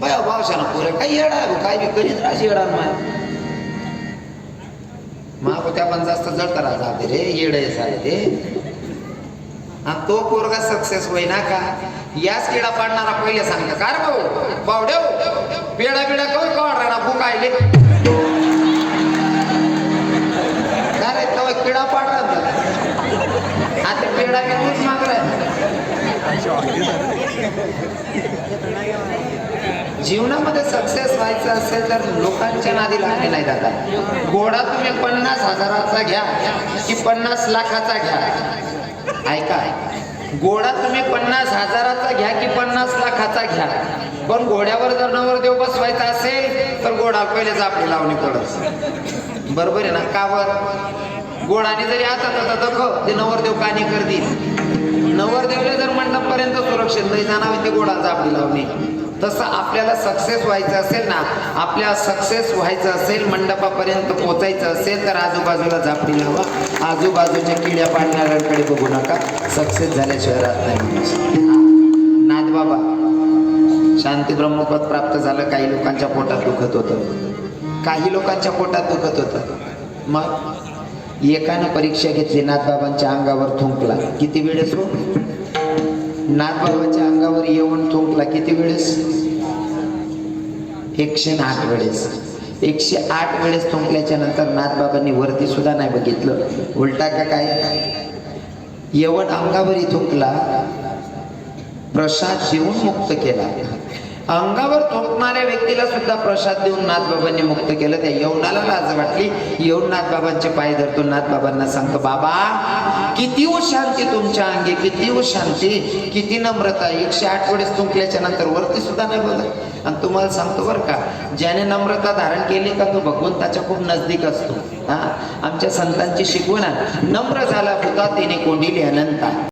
Bye भावशाना पोरं काही येडा आहे, काय बी करीत राशी येडा माय मागो त्या पण जास्त जळताना जाते रे येड झाले ते आणि तो पोरगा सक्सेस होईना का याच किडा पाडणारा पहिले सांगता का रे भाऊ बावडेव पेडा बिडा कवी काढ ना भूक आयले का रे तो किडा पाड आता पेडा बी तूच माग जीवनामध्ये सक्सेस व्हायचं असेल तर लोकांच्या नादी लागले नाही दादा घोडा तुम्ही पन्नास हजाराचा घ्या की पन्नास लाखाचा घ्या. ऐका. गोडा तुम्ही पन्नास हजाराचा घ्या की पन्नास लाखाचा घ्या. पण घोड्यावर जर नवरदेव बसवायचा असेल तर घोडा पहिलेच आपली लावणी पडत. बरोबर आहे ना? कावर घोडाने जरी आता तर दख ते नवरदेव कानी करतील? नवरदेवले जर मंडपपर्यंत सुरक्षित नाही जाणार ते घोडा जापडी लावणे. तसं आपल्याला सक्सेस व्हायचं असेल ना आपल्या सक्सेस व्हायचं असेल मंडपापर्यंत पोचायचं असेल तर आजूबाजूला झापडी लावा. आजूबाजूच्या किड्या पाडणाऱ्यांकडे बघू नका. सक्सेस झाल्याशिवाय राहत नाही नाथ बाबा शांती ब्रह्मपद प्राप्त झालं काही लोकांच्या पोटात दुखत होतं. काही लोकांच्या पोटात दुखत होतं. मग एकानं परीक्षा घेतली नाथबाबांच्या अंगावर थुंकला. किती वेळेस हो? नाथबाबाच्या अंगावर येऊन थुंकला किती वेळेस? एकशे आठ वेळेस. एकशे आठ वेळेस थुंकल्याच्या नंतर नाथबाबांनी वरती सुद्धा नाही बघितलं. उलटा का काय? यवन अंगावरही थुंकला प्रसाद देऊन मुक्त केला. अंगावर थोपणाऱ्या व्यक्तीला सुद्धा प्रसाद देऊन नाथबाबांनी मुक्त केलं. त्या यवनाला लाज वाटली. येऊन नाथबाबांचे पाय धरतो. नाथबाबांना सांगतो बाबा किती उ शांती तुमच्या अंगी किती शांती किती नम्रता. एकशे आठ वेळेस तुंकल्याच्या नंतर वरती सुद्धा नाही बघत. आणि तुम्हाला सांगतो बरं का ज्याने नम्रता धारण केली का तो भगवंताच्या खूप नजदीक असतो. हा? आमच्या संतांची शिकवण नम्र झाला होता तिने कोंडिली अनंता.